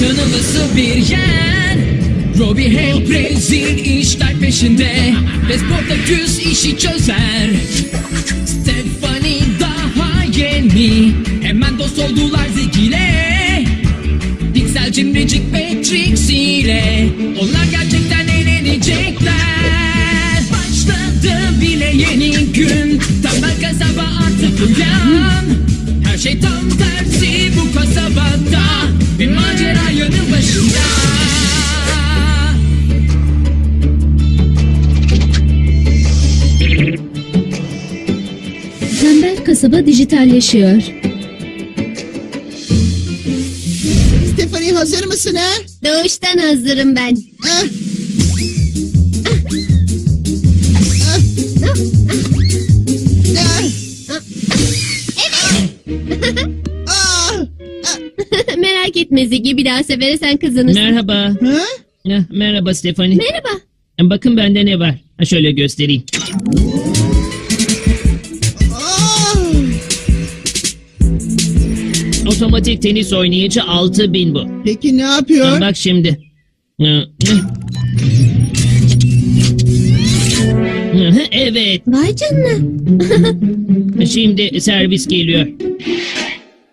Şanlısı bir yer. Robbie Hale Brezil işler peşinde. Ve Sportaküs işi çözer. Stephanie daha yeni. Hemen dost oldular Zeki ile Pixel Cimricik ve Trix ile. Onlar gerçekten eğlenecekler. Başladı bile yeni gün. Tembel kasaba artık uyan şey tam tersi bu kasabada Bir macera yanı başında Tembel kasaba dijitalleşiyor. Stephanie hazır mısın ha? Doğuştan hazırım ben. Ah. Merak etme Ziggy bir daha sefere sen kazanırsın. Merhaba. Ha? Eh, Merhaba Stephanie. Merhaba. Bakın bende ne var. Ha, Şöyle göstereyim. Otomatik tenis oynayıcı 6000 bu. Peki ne yapıyor? Bak şimdi. Evet. Vay canına. Şimdi servis geliyor.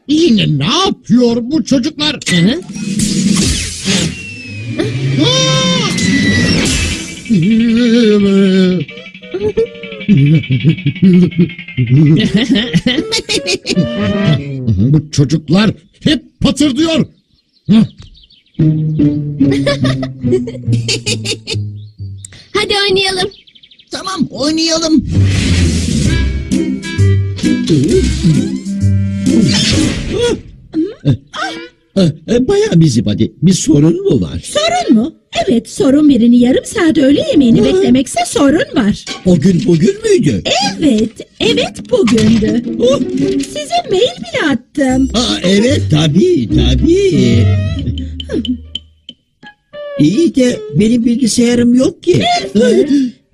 Yine ne yapıyor bu çocuklar? Hı bu çocuklar hep patırdıyor. Hadi oynayalım. Tamam oynayalım. E, Bayağı bizim hadi. Bir sorun mu var? Sorun mu? Evet sorun birini yarım saat öğle yemeğini beklemekse sorun var. O gün bugün müydü? Evet, evet bugündü. Size mail bile attım. Aa, evet tabii tabii. İyi de benim bilgisayarım yok ki.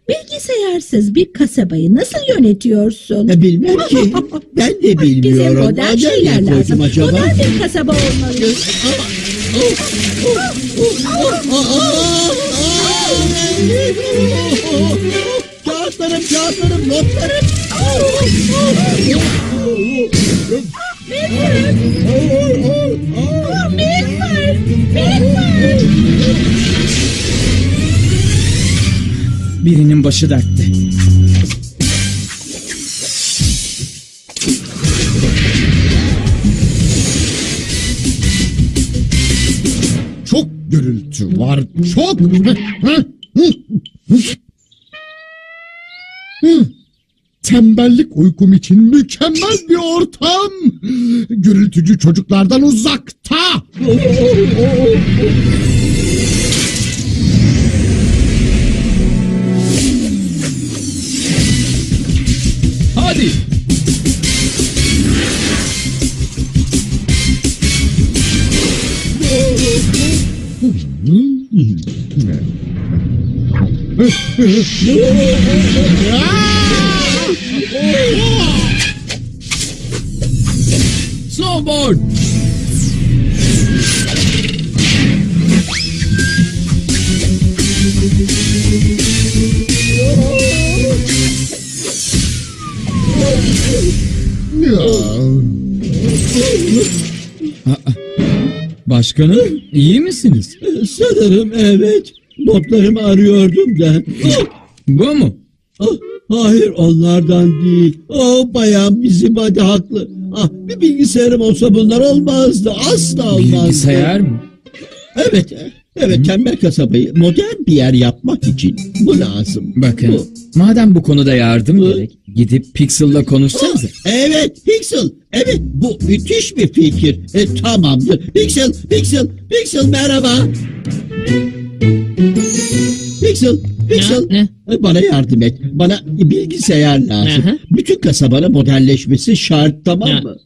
Bilgisayarsız bir kasabayı nasıl yönetiyorsun? E, Bilmem ki. Ben de Bize bilmiyorum. modern Nereye şeyler koydum lazım. acaba? Modern bir kasaba olmalı. Kağıtlarım, kağıtlarım, notlarım. Birinin başı dertte Çok gürültü var. Çok. Tembellik uykum için mükemmel bir ortam. Gürültücü çocuklardan uzakta. Snowboard Başkanım iyi misiniz? Sanırım evet. Notlarımı arıyordum da. Bu mu? Ah, hayır onlardan değil. Oh bayan bizim hadi haklı. Ah, bir bilgisayarım olsa bunlar olmazdı. Asla olmazdı. Bilgisayar mı? Evet. Evet tembel kasabayı modern bir yer yapmak için bu lazım. Bakın Bu. madem bu konuda yardım gerek gidip Pixel'la konuşsanıza. Evet Pixel. Evet bu müthiş bir fikir. E, tamamdır. Pixel, Pixel, Pixel merhaba. Pixel, Pixel. Ne? Bana yardım et. Bana bilgisayar lazım. Aha. Bütün kasabanın modelleşmesi şart tamam mı?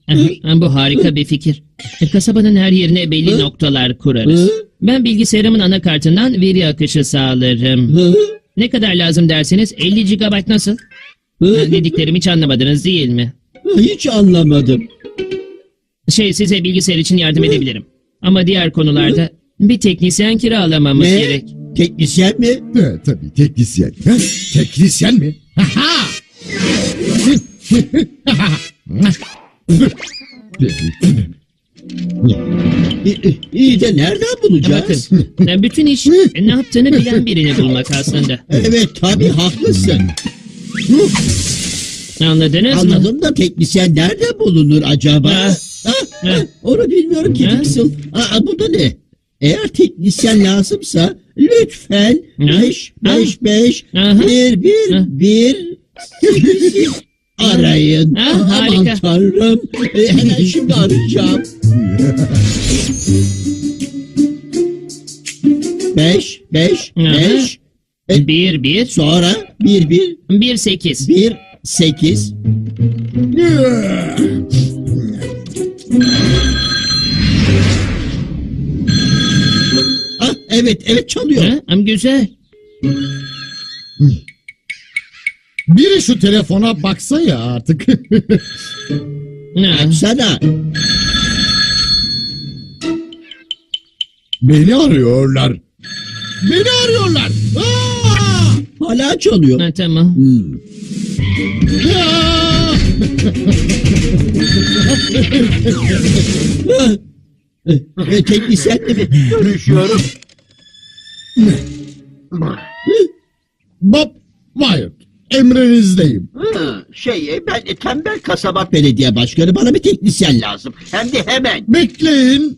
ha, Bu harika bir fikir. E, Kasabanın her yerine belli Hı? noktalar kurarız. Hı? Ben bilgisayarımın anakartından veri akışı sağlarım. Hı? Ne kadar lazım derseniz 50 GB nasıl? Hı? Ha, Dediklerimi hiç anlamadınız değil mi? Hiç anlamadım. Şey size bilgisayar için yardım edebilirim. Ama diğer konularda bir teknisyen kiralamamız Ne? gerek. Teknisyen mi? Evet tabii teknisyen. Ha? Teknisyen mi? Ha İyi, iyi de nereden Bakın bulacağız? e, bütün iş e, ne yaptığını bilen birini bulmak aslında. Evet tabii haklısın. Anladınız mı? Anladım da teknisyen nerede bulunur acaba? Ha. Ha, Ha. Onu bilmiyorum ki Ha. Aa, bu da ne? Eğer teknisyen lazımsa lütfen Ha. 5 Ha. 5 5 Aha. 1 1 Ha. 1 8 arayın. Ha, Aman harika. tanrım. E, hemen şimdi arayacağım. 5 5 Aha. 5 Bir bir sonra 1 1 bir sekiz. 1 8 evet evet çalıyor. Ha, am güzel. Biri şu telefona baksa ya artık. Ha, Açsana. Beni arıyorlar. Beni arıyorlar. Aa! Hala çalıyor. ha, tamam. Hmm. Aa! Ah. E, teknisyenle mi görüşüyorum? Bob Wyatt. Emrinizdeyim. Şey ben tembel kasaba belediye başkanı bana bir teknisyen lazım. Hem de hemen. Bekleyin.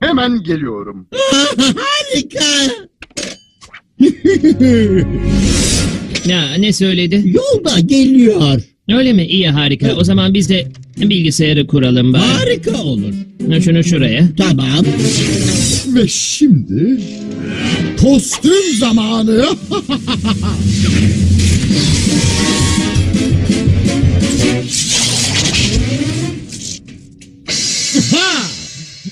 Hemen geliyorum. Harika. Ya ne söyledi? Yolda geliyor. Öyle mi? İyi harika. O zaman biz de bilgisayarı kuralım bari. Harika olur. Ha, Şunu şuraya. Tamam. Ve şimdi kostüm zamanı.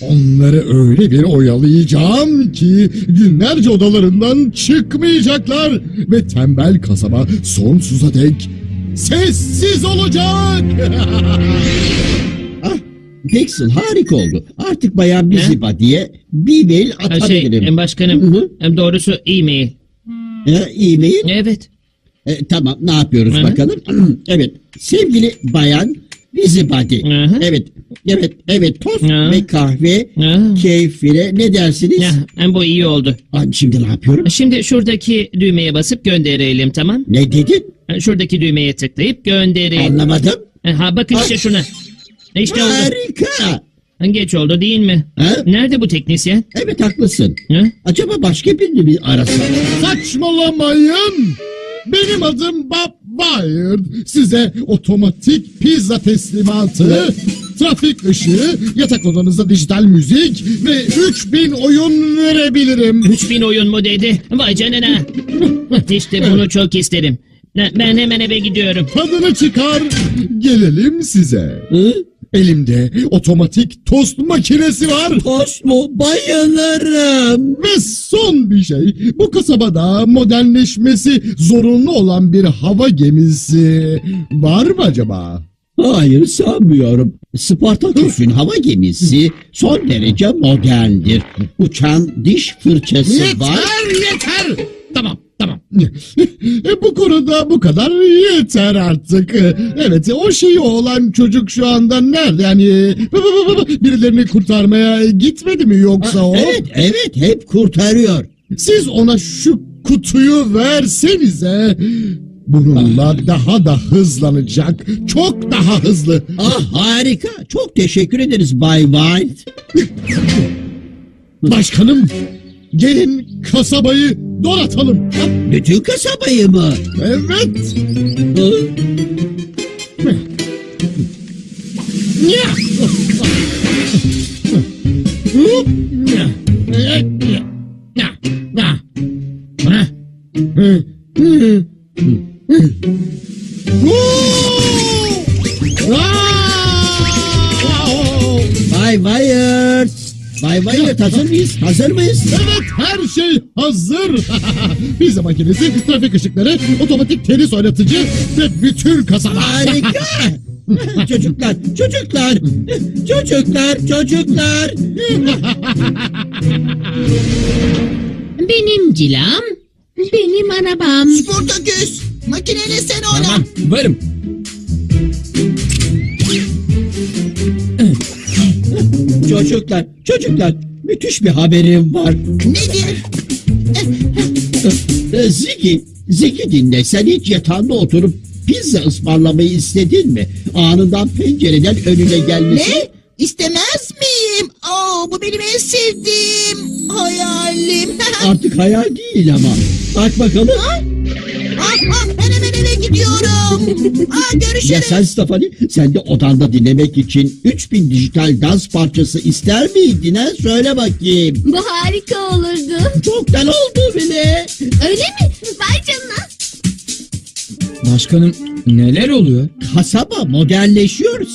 Onları öyle bir oyalayacağım ki günlerce odalarından çıkmayacaklar ve tembel kasaba sonsuza dek sessiz olacak. Pixel harika oldu. Artık bayan Biziba diye bir mail Ha, şey, atabilirim. em, başkanım. Hı hı. em, Doğrusu e-mail. E, e-mail. Evet. E, tamam ne yapıyoruz Hı hı. bakalım. evet sevgili bayan Busybody. Hı hı. Evet evet evet tost Hı. ve kahve keyfine ne dersiniz? Ya, em, bu iyi oldu. Ay, şimdi ne yapıyorum? Şimdi şuradaki düğmeye basıp gönderelim tamam? Ne dedin? Ha, Şuradaki düğmeye tıklayıp gönderelim. Anlamadım. Ha bakın işte şuna. İşte oldu. Harika. Ha, Geç oldu değil mi? Ha? Nerede bu teknisyen? Evet haklısın. Ha? Acaba başka birini mi arasam? Saçmalamayın. Benim adım Bob Wyatt. Size otomatik pizza teslimatı, trafik ışığı, yatak odanızda dijital müzik ve 3000 oyun verebilirim. 3000 oyun mu dedi? Vay canına. işte bunu çok isterim. Ben hemen eve gidiyorum. Tadını çıkar, gelelim size. Hı? Elimde otomatik tost makinesi var. Tost mu? Bayılırım. Ve son bir şey, bu kasabada modernleşmesi zorunlu olan bir hava gemisi var mı acaba? Hayır sanmıyorum. Spartaküs'ün hava gemisi son derece moderndir. Uçan diş fırçası var. Yeter yeter. Tamam. E, bu konuda bu kadar yeter artık. E, Evet o şeyi olan çocuk şu anda nerede? Yani birilerini kurtarmaya gitmedi mi yoksa o? Evet evet hep kurtarıyor. Siz ona şu kutuyu versenize. Bununla daha da hızlanacak. Çok daha hızlı. Ah harika. Çok teşekkür ederiz Bay White. Başkanım gelin kasabayı donatalım. Bütün kasabayı mı? Evet. Hı? Bay White. Bay White hazır mıyız? Hazır mıyız? Evet her şey hazır. Pizza makinesi, trafik ışıkları, otomatik tenis oynatıcı ve bütün kasalar. Harika. çocuklar, çocuklar, çocuklar, çocuklar. Benim cilam, benim arabam. Sportaküs. Makineni sen oyna. Tamam varım. Çocuklar, çocuklar. Müthiş bir haberim var. Nedir? Ee, Ziki, Ziki dinle. Sen hiç yatağında oturup pizza ısmarlamayı istedin mi? Anından pencereden önüne gelmesi. Ne? İstemez miyim? Oo, bu benim en sevdiğim hayalim. Artık hayal değil ama. Bak bakalım. ah, ah, eve gidiyorum. Ah, görüşürüz. Ya sen Stefani, sen de odanda dinlemek için 3000 dijital dans parçası ister miydin ha? Söyle bakayım. Bu harika olurdu. Çoktan oldu bile. Öyle mi? Vay canına. Başkanım neler oluyor? Kasaba modernleşiyor.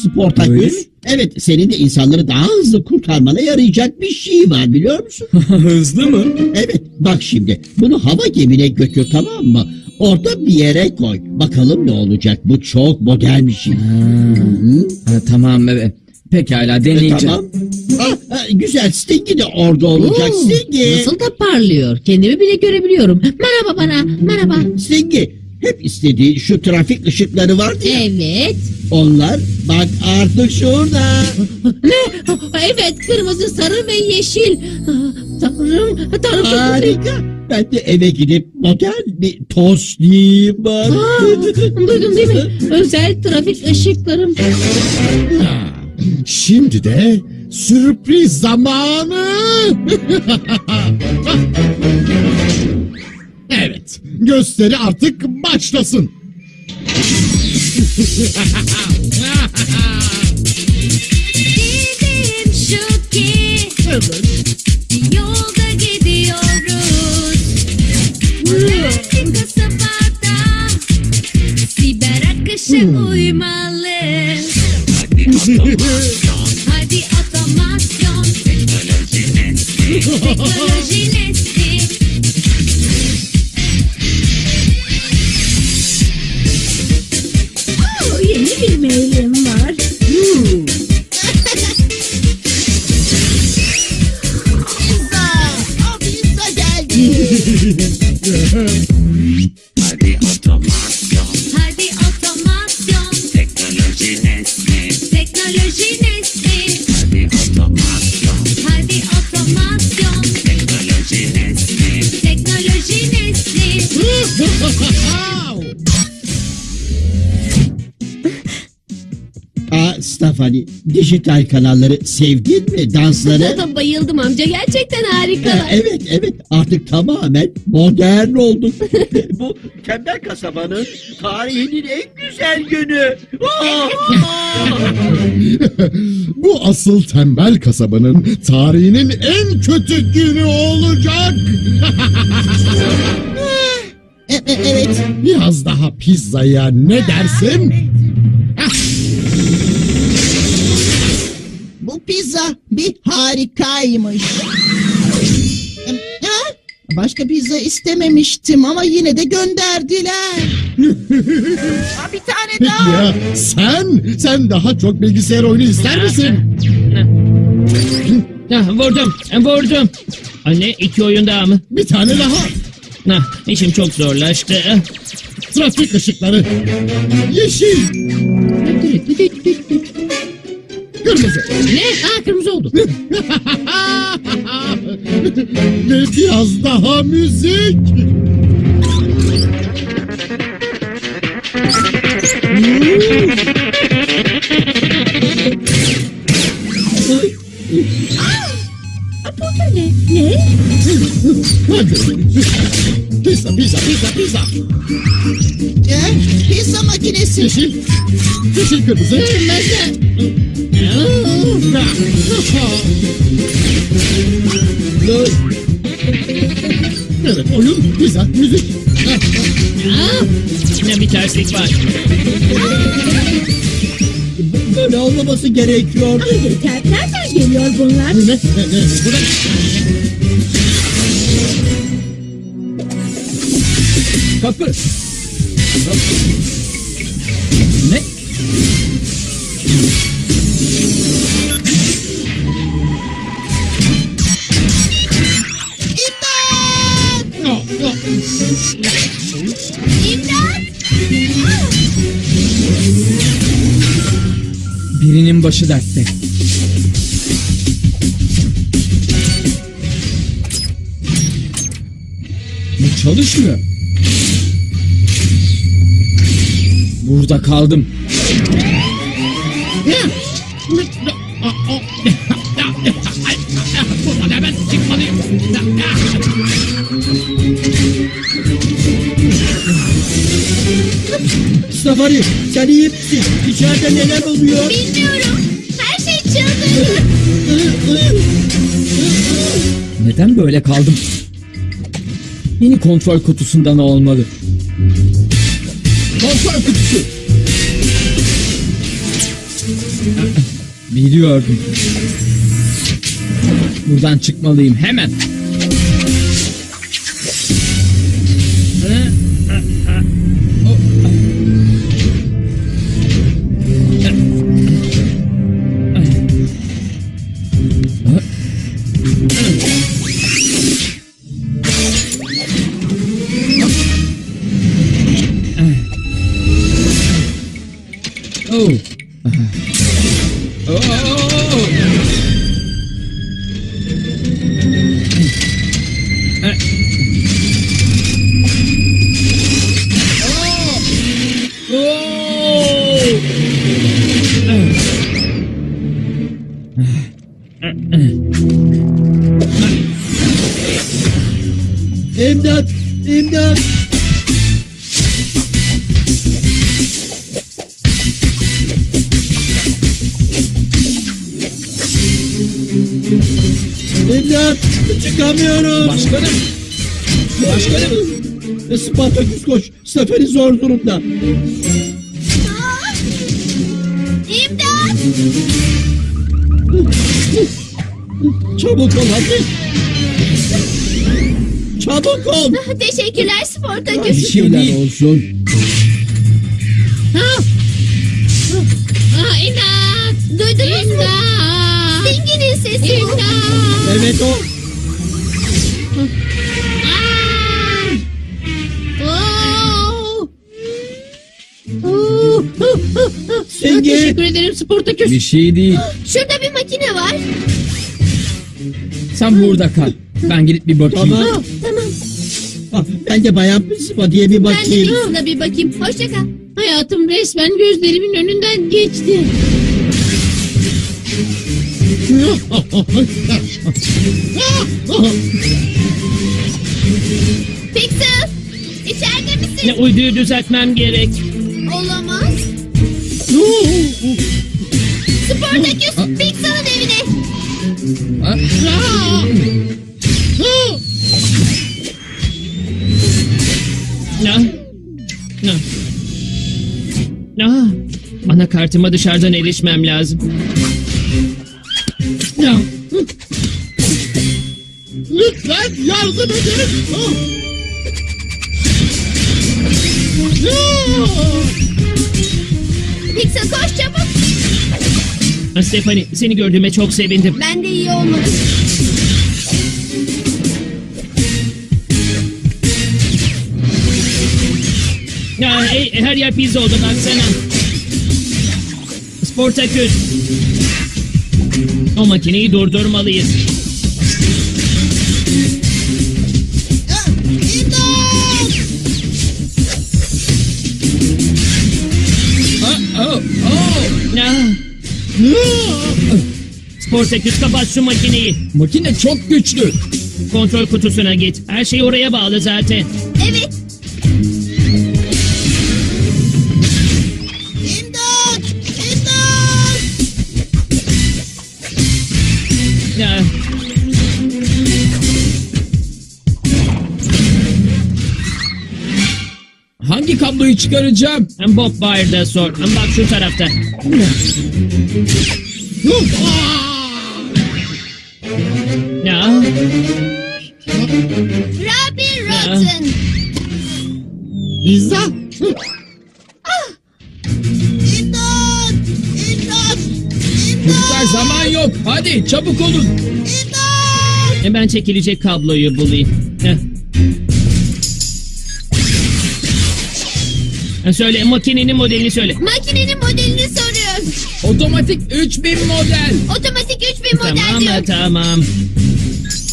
Öyle mi? Evet, senin de insanları daha hızlı kurtarmana yarayacak bir şey var biliyor musun? Hızlı mı? Evet, bak şimdi bunu hava gemine götür tamam mı? Orada bir yere koy. Bakalım ne olacak. Bu çok modern bir şey. Hı? Ha, tamam evet. Pekala E, deneyeceğim. tamam. Ah, ah, güzel, Stingy de orada olacak. Oo, Stingy. Nasıl da parlıyor. Kendimi bile görebiliyorum. Merhaba bana, merhaba. Stingy. Hep istediği şu trafik ışıkları vardı ya. Evet. Onlar bak artık şurada. Ne? Evet, kırmızı, sarı ve yeşil. Tanrım, tanrım çok mutluyum. Harika. Ben de eve gidip modern bir tost yiyeyim bari. Aa, Duydun değil mi? Özel trafik ışıklarım. Şimdi de sürpriz zamanı. evet, gösteri artık başlasın. Dedim şu ki Evet. yolda gidiyoruz. Modern kasabada siber akışa uymalı. Hadi otomasyon Teknoloji pizza geldi. Stefani, dijital kanalları sevdin mi dansları? Bayıldım amca gerçekten Ha, harikalar. evet evet artık tamamen modern olduk. Bu tembel kasabanın tarihinin en güzel günü. Bu asıl tembel kasabanın tarihinin en kötü günü olacak. E- e- evet. Biraz daha pizzaya ne dersin? Pizza bir harikaymış. Ha? Başka pizza istememiştim ama yine de gönderdiler. Ha, bir tane daha. Ya sen, sen daha çok bilgisayar oyunu ister misin? Ah, vurdum, vurdum. Anne iki oyun daha mı? Bir tane daha. Ah, işim çok zorlaştı. Trafik ışıkları. Yeşil, kırmızı. Ne? Aa, kırmızı oldu. Ve biraz daha müzik. Ne? Ne? Hadi. Pizza, pizza, pizza, pizza. E, pizza makinesi. Yeşil, yeşil kırmızı. Evet, oyun, pizza, müzik. Aa, ne bir terslik var. Böyle olmaması gerekiyor. Yeter. Nereden geliyor bunlar? Ne? Ne? Ne? Burada. Kapı. Ne? Başı dertte. Bu çalışmıyor. Burada kaldım. Buradan hemen çıkmalıyım. Safari sen iyi misin? İçeride neler oluyor? Bilmiyorum. Her şey çıldırdı. Neden böyle kaldım? Yeni kontrol kutusundan olmalı. Kontrol kutusu. Biliyordum. Buradan çıkmalıyım hemen. Durumda! İmdat. Çabuk ol hadi! Çabuk ol! Teşekkürler Bir Sportaküs. şey Şeyler olsun. Aa, imdat. Duydunuz mu? Dinginin sesi bu. Evet o! Sengi! ederim Sportaküs. Bir şey değil. Şurada bir makine var. Sen burada kal. Ben gidip bir bakayım. Tamam. Tamam. Ah, ben de bayan Pisipa diye bir Ben de bakayım. Bir bakayım. Hoşça kal. Hayatım resmen gözlerimin önünden geçti. Pixel. İçeride misin? Ne uyduyu düzeltmem gerek. Olamaz. Sportaküs Pixel'ın evine. Ah, bana kartıma dışarıdan erişmem lazım. Ya. Lütfen yardım edin. Ah. Ya. Pixel koş çabuk. Stephanie, seni gördüğüme çok sevindim. Ben de iyi olmadım. Ya, hey, her yer pizza oldu baksana. Sportaküs. O makineyi durdurmalıyız. Sportaküs kapat şu makineyi. Makine çok güçlü. Kontrol kutusuna git. Her şey oraya bağlı zaten. Evet. Kabloyu çıkaracağım? Bob Bayer'da sor. Bak şu tarafta. Ya. Robbie Rotten. Pizza. İmdat! İmdat! Çocuklar zaman yok. Hadi çabuk olun. E ben çekilecek kabloyu bulayım. Heh. Söyle makinenin modelini söyle. Makinenin modelini soruyor. Otomatik 3000 model. Otomatik 3000 model Tamam diyor. tamam.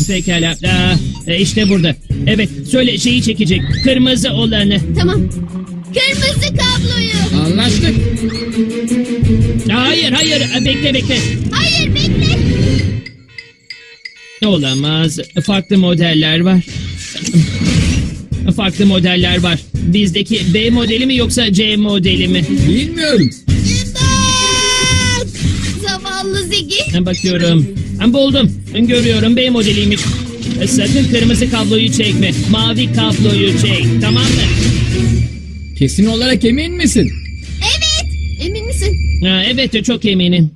Pekala. Aa, e, işte burada. Evet söyle şeyi çekecek. Kırmızı olanı. Tamam. Kırmızı kabloyu. Anlaştık. Hayır hayır e, bekle bekle. Hayır bekle. Olamaz. Farklı modeller var. Farklı modeller var. Bizdeki B modeli mi yoksa C modeli mi? Bilmiyorum. İmdat! Zavallı Ziggy. Bakıyorum. Ha, Buldum. Görüyorum B modeliymiş. E, Sakın kırmızı kabloyu çekme. Mavi kabloyu çek. Tamam mı? Kesin olarak emin misin? Evet. Emin misin? Ha, evet çok eminim.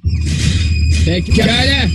Pekala.